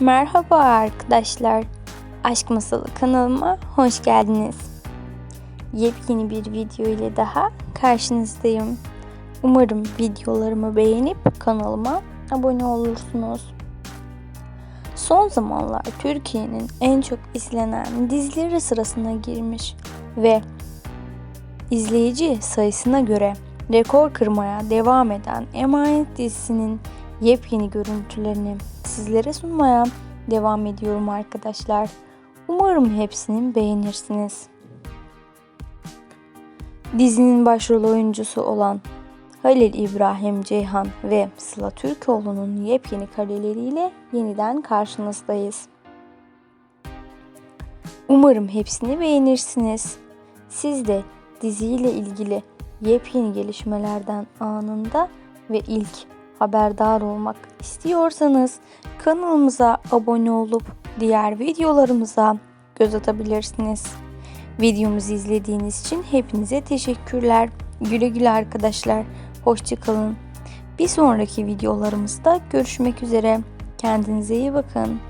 Merhaba arkadaşlar. Aşk Masalı kanalıma hoş geldiniz. Yepyeni bir video ile daha karşınızdayım. Umarım videolarımı beğenip kanalıma abone olursunuz. Son zamanlar Türkiye'nin en çok izlenen dizileri sırasına girmiş ve izleyici sayısına göre rekor kırmaya devam eden Emanet dizisinin yepyeni görüntülerini sizlere sunmaya devam ediyorum arkadaşlar. Umarım hepsini beğenirsiniz. Dizinin başrol oyuncusu olan Halil İbrahim Ceyhan ve Sıla Türkoğlu'nun yepyeni kareleriyle yeniden karşınızdayız. Umarım hepsini beğenirsiniz. Siz de diziyle ilgili yepyeni gelişmelerden anında ve ilk haberdar olmak istiyorsanız kanalımıza abone olup diğer videolarımıza göz atabilirsiniz. Videomuzu izlediğiniz için hepinize teşekkürler. Güle güle arkadaşlar. Hoşçakalın. Bir sonraki videolarımızda görüşmek üzere. Kendinize iyi bakın.